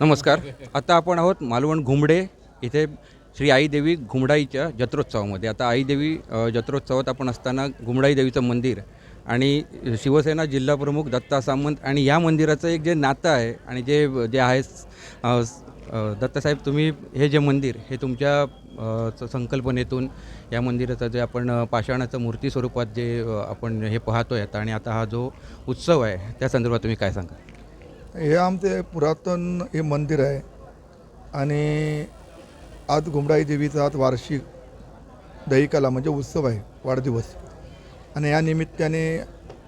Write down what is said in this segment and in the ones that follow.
नमस्कार. आता आपण आहोत मालवण घुमडे इथे श्री आई देवी घुमडाईच्या जत्रोत्सवामध्ये. आता आईदेवी जत्रोत्सवात आपण असताना घुमडाई देवीचं मंदिर आणि शिवसेना जिल्हाप्रमुख दत्ता सामंत आणि या मंदिराचं एक जे नातं आहे आणि जे जे आहे दत्तासाहेब तुम्ही हे जे मंदिर हे तुमच्या संकल्पनेतून या मंदिराचं जे आपण पाषाणाचं मूर्ती स्वरूपात जे आपण हे पाहतोय आता आणि आता हा जो उत्सव आहे त्या संदर्भात तुम्ही काय सांगा हे आमचे पुरातन हे मंदिर आहे. आणि आज घुमडाई देवीचा आज वार्षिक दहिकाला म्हणजे उत्सव आहे वाढदिवस. आणि या निमित्ताने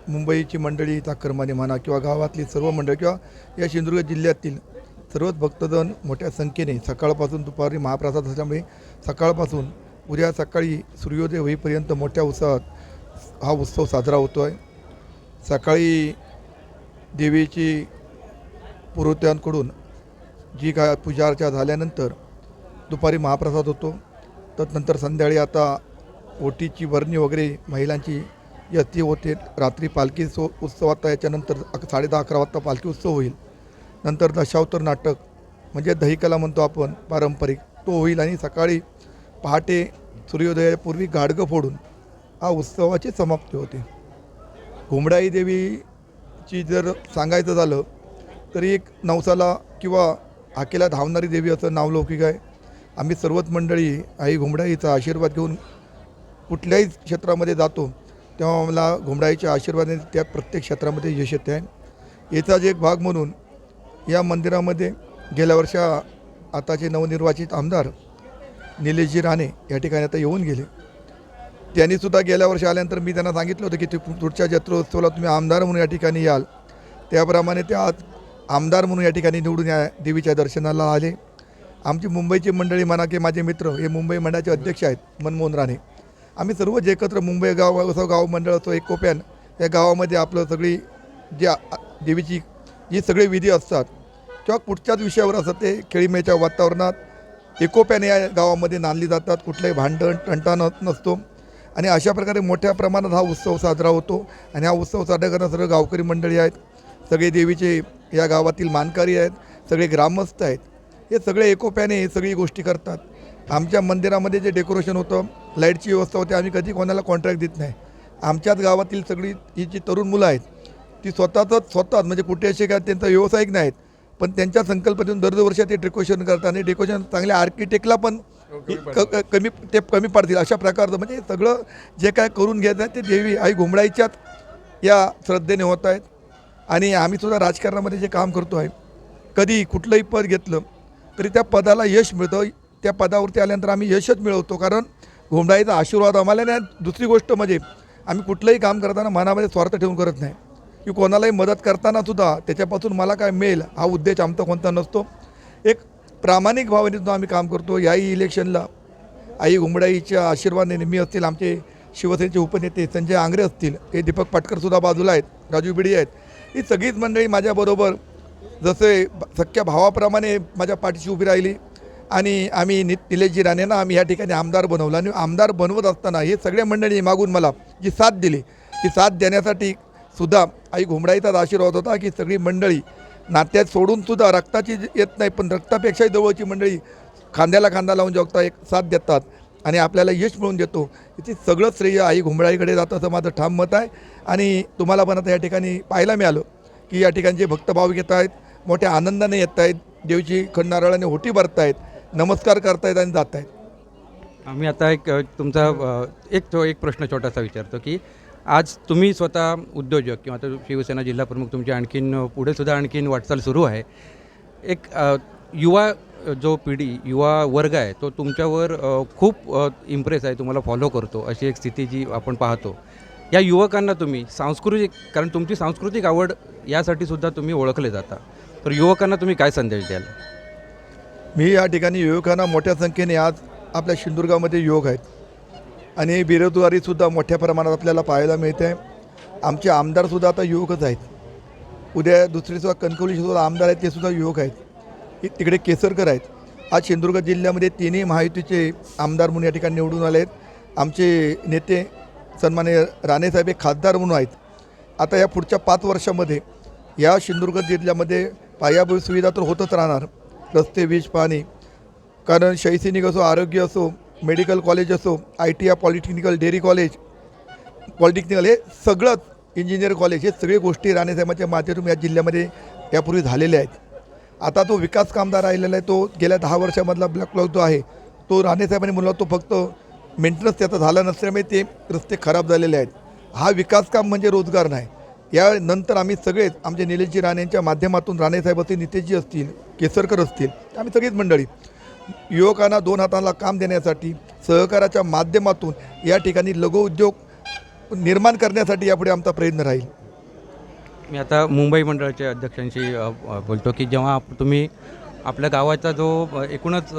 मुंबईची मंडळी ताकरमाने म्हणा किंवा गावातली सर्व मंडळी किंवा या सिंधुदुर्ग जिल्ह्यातील सर्वच भक्तजण मोठ्या संख्येने सकाळपासून दुपारी महाप्रसाद असल्यामुळे सकाळपासून उद्या सकाळी सूर्योदय होईपर्यंत मोठ्या उत्साहात हा उत्सव साजरा होतो आहे सकाळी देवीची पुरोत्यांकडून जी काय पूजा अर्चा झाल्यानंतर दुपारी महाप्रसाद होतो. तदनंतर संध्याकाळी आता ओटीची वर्णी वगैरे महिलांची यती होते. रात्री पालखी सो उत्सव आता याच्यानंतर अक साडे दहा अकरा वाजता पालखी उत्सव होईल. नंतर दशावतर नाटक म्हणजे दहीकला म्हणतो आपण पारंपरिक तो होईल आणि सकाळी पहाटे सूर्योदयापूर्वी गाडगं फोडून हा उत्सवाची समाप्ती होते. घुमडाई देवीची जर सांगायचं झालं तरी एक नवसाला किंवा हाकेला धावणारी देवी असं नावलौकिक आहे. आम्ही सर्वच मंडळी आई घुमडाईचा आशीर्वाद घेऊन कुठल्याही क्षेत्रामध्ये जातो तेव्हा मला घुमडाईच्या आशीर्वादाने त्या प्रत्येक क्षेत्रामध्ये यश येते. आहे याचाच एक भाग म्हणून या मंदिरामध्ये गेल्या वर्षा आताचे नवनिर्वाचित आमदार निलेशजी राणे या ठिकाणी आता येऊन गेले. त्यांनीसुद्धा गेल्या वर्षी आल्यानंतर मी त्यांना सांगितलं होतं की ते पुढच्या जत्रोत्सवाला तुम्ही आमदार म्हणून या ठिकाणी याल. त्याप्रमाणे ते आज आमदार म्हणून या ठिकाणी निवडून या देवीच्या दर्शनाला आले. आमची मुंबईची मंडळी म्हणा की माझे मित्र हे मुंबई मंडळाचे अध्यक्ष आहेत मनमोहन राणे. आम्ही सर्व जे एकत्र मुंबई गाव असो गाव मंडळ असो एकोप्यान या गावामध्ये आपलं सगळी ज्या देवीची जी सगळे विधी असतात किंवा कुठच्याच विषयावर असं ते खेळीमेच्या वातावरणात एकोप्याने या गावामध्ये नांदली जातात कुठलंही भांडण तंटा नसतो. आणि अशा प्रकारे मोठ्या प्रमाणात हा उत्सव साजरा होतो. आणि हा उत्सव साजरा करणारे सर्व गावकरी मंडळी आहेत. सगळे देवीचे या गावातील मानकरी आहेत सगळे ग्रामस्थ आहेत. हे सगळे एकोप्याने हे सगळी गोष्टी करतात. आमच्या मंदिरामध्ये जे डेकोरेशन होतं लाईटची व्यवस्था होती आम्ही कधी कोणाला कॉन्ट्रॅक्ट देत नाही. आमच्याच गावातील सगळी ही जी तरुण मुलं आहेत ती स्वतःच स्वतःच म्हणजे कुठे असे काय त्यांचा व्यावसायिक नाहीत पण त्यांच्या संकल्पनेतून दरवर्षी ते डेकोरेशन करतात आणि डेकोरेशन चांगल्या आर्किटेक्टला पण कमी ते कमी पडतील अशा प्रकारचं म्हणजे सगळं जे काय करून घेत आहेत ते देवी आई घुमडाईच्याच या श्रद्धेने होत आहेत. आणि आम्ही सुद्धा राजकारणामध्ये जे काम करतो आहे कधी कुठलंही पद घेतलं तरी त्या पदाला यश मिळतं. त्या पदावरती आल्यानंतर आम्ही यशच मिळवतो. कारण घोमडाईचा आशीर्वाद आम्हाला नाही दुसरी गोष्ट म्हणजे आम्ही कुठलंही काम करताना मनामध्ये स्वार्थ ठेवून करत नाही. की कोणालाही मदत करताना सुद्धा त्याच्यापासून मला काय मिळेल हा उद्देश आमचा कोणता नसतो. एक प्रामाणिक भावनेतून आम्ही काम करतो. याही इलेक्शनला आई घुमडाईच्या आशीर्वाद नेहमी असतील आमचे शिवसेनेचे उपनेते संजय आंग्रे असतील हे दीपक पाटकरसुद्धा बाजूला आहेत राजू बिडी आहेत. ही सगळीच मंडळी माझ्याबरोबर जसे ब- सख्या भावाप्रमाणे माझ्या पाठीशी उभी राहिली आणि आम्ही नि निलेशजी राणेंना आम्ही या ठिकाणी आमदार बनवलं आणि आमदार बनवत असताना हे सगळ्या मंडळी मागून मला जी साथ दिली ती साथ देण्यासाठी सुद्धा आई घुमडाईचाच आशीर्वाद होता की सगळी मंडळी नात्यात सोडून सुद्धा रक्ताची येत नाही पण रक्तापेक्षाही जवळची मंडळी खांद्याला खांदा लावून जगता एक साथ देतात. आणि आपल्याला यश मिळवून देतो. याची सगळं श्रेय आई घुमडाईकडे जातं असं माझं ठाम मत आहे. आणि तुम्हाला पण आता या ठिकाणी पाहायला मिळालं की या ठिकाणचे भक्तभाव घेत आहेत मोठ्या आनंदाने येत आहेत देवीची खंडनारळाने होटी भरत आहेत नमस्कार करतायत आणि जात आहेत आम्ही आता एक तुमचा एक तो एक प्रश्न छोटासा विचारतो की आज तुम्ही स्वतः उद्योजक किंवा आता शिवसेना जिल्हा प्रमुख तुमची आणखीन पुढेसुद्धा आणखीन वाटचाल सुरू आहे. एक युवा जो पिढी युवा वर्ग आहे तो तुमच्यावर खूप इम्प्रेस आहे तुम्हाला फॉलो करतो अशी एक स्थिती जी आपण पाहतो. या युवकांना तुम्ही सांस्कृतिक कारण तुमची सांस्कृतिक आवड यासाठी सुद्धा तुम्ही ओळखले जाता. तर युवकांना तुम्ही काय संदेश द्याल? मी या ठिकाणी युवकांना मोठ्या संख्येने आज आपल्या सिंधुदुर्गामध्ये योग आहेत. आणि बेरोजगारीसुद्धा मोठ्या प्रमाणात आपल्याला पाहायला मिळते. आमचे आमदारसुद्धा आता युवकच आहेत. उद्या दुसरेसुद्धा कणकवलीसुद्धा आमदार आहेत ते सुद्धा युवक आहेत. तिकडे केसरकर आहेत. आज सिंधुदुर्ग जिल्ह्यामध्ये तिन्ही महायुतीचे आमदार म्हणून या ठिकाणी निवडून आले आहेत. आमचे नेते सन्मान्य राणेसाहेब हे खासदार म्हणून आहेत. आता या पुढच्या पाच वर्षामध्ये या सिंधुदुर्ग जिल्ह्यामध्ये पायाभूत सुविधा तर होतच राहणार. रस्ते वीज पाणी. कारण शैक्षणिक असो आरोग्य असो मेडिकल कॉलेज असो I T I polytechnical dairy college polytechnical हे सगळंच इंजिनियर कॉलेज हे सगळे गोष्टी राणेसाहेबांच्या माध्यमातून या जिल्ह्यामध्ये यापूर्वी झालेल्या आहेत. आता तो विकास कामदार राहिलेला आहे तो गेल्या दहा वर्षामधला ब्लॅक क्लॉक जो आहे. तो राणेसाहेबांनी म्हणला तो फक्त मेंटेनन्स त्याचा झाला नसल्यामुळे ते रस्ते खराब झालेले आहेत. हा विकास काम म्हणजे रोजगार नाही. यानंतर आम्ही सगळेच आमचे निलेशजी राणेंच्या माध्यमातून राणेसाहेब असतील नितेशजी असतील केसरकर असतील आम्ही सगळीच मंडळी युवकांना दोन हाताला काम देण्यासाठी सहकाराच्या माध्यमातून या ठिकाणी लघुउद्योग निर्माण करण्यासाठी यापुढे आमचा प्रयत्न राहील. मी आता मुंबई मंडळाच्या अध्यक्षांशी बोलतो की जेव्हा आप- तुम्ही आपल्या गावाचा जो एकूणच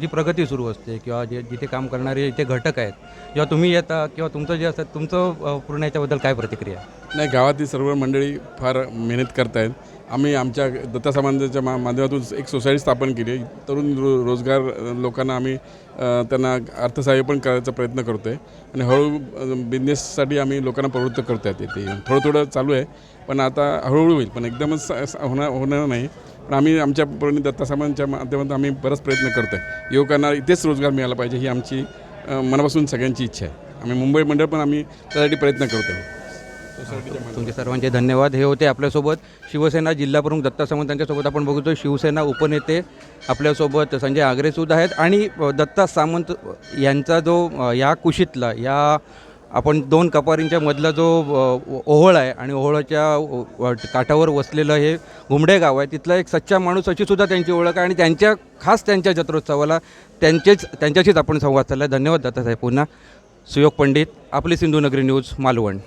जी प्रगती सुरू असते किंवा जे जिथे काम करणारे इथे घटक आहेत जेव्हा तुम्ही येता किंवा तुमचं जे असतं तुमचं पूर्ण याच्याबद्दल काय प्रतिक्रिया? नाही गावातील सर्व मंडळी फार मेहनत करत आहेत आम्ही आमच्या दत्ता समाजाच्या मा माध्यमातून एक सोसायटी स्थापन केली आहे. तरुण रो रोजगार लोकांना आम्ही त्यांना अर्थसहाय्य पण करायचा प्रयत्न करतो आहे आणि हळूहळू बिझनेससाठी आम्ही लोकांना प्रवृत्त करतो आहे ते. थोडं थोडं चालू आहे पण आता हळूहळू होईल. पण एकदमच होणार होणार नाही. पण आम्ही आमच्या पूर्ण दत्ता समाजाच्या माध्यमातून आम्ही बराच प्रयत्न करतो आहे युवकांना इथेच रोजगार मिळाला पाहिजे ही आमची मनापासून सगळ्यांची इच्छा आहे. आम्ही मुंबई मंडळ पण आम्ही त्यासाठी प्रयत्न करतो आहे तुमचे सर्वांचे धन्यवाद. हे होते आपल्यासोबत शिवसेना जिल्हा प्रमुख दत्ता सामंत यांच्यासोबत आपण बघतो शिवसेना उपनेते आपल्यासोबत संजय आगरेसुद्धा आहेत. आणि दत्ता सामंत यांचा जो या कुशीतला या आपण दोन कपारींच्या मधला जो ओहोळ आहे आणि ओहोळाच्या काठावर वसलेलं हे घुमडे गाव आहे तिथला एक सच्चा माणूस अशी सुद्धा त्यांची ओळख आहे. आणि त्यांच्या खास त्यांच्या जत्रोत्सवाला त्यांचेच त्यांच्याशीच आपण संवाद चालला धन्यवाद दत्तासाहेब पुन्हा. सुयोग पंडित आपली सिंधुनगरी न्यूज मालवण.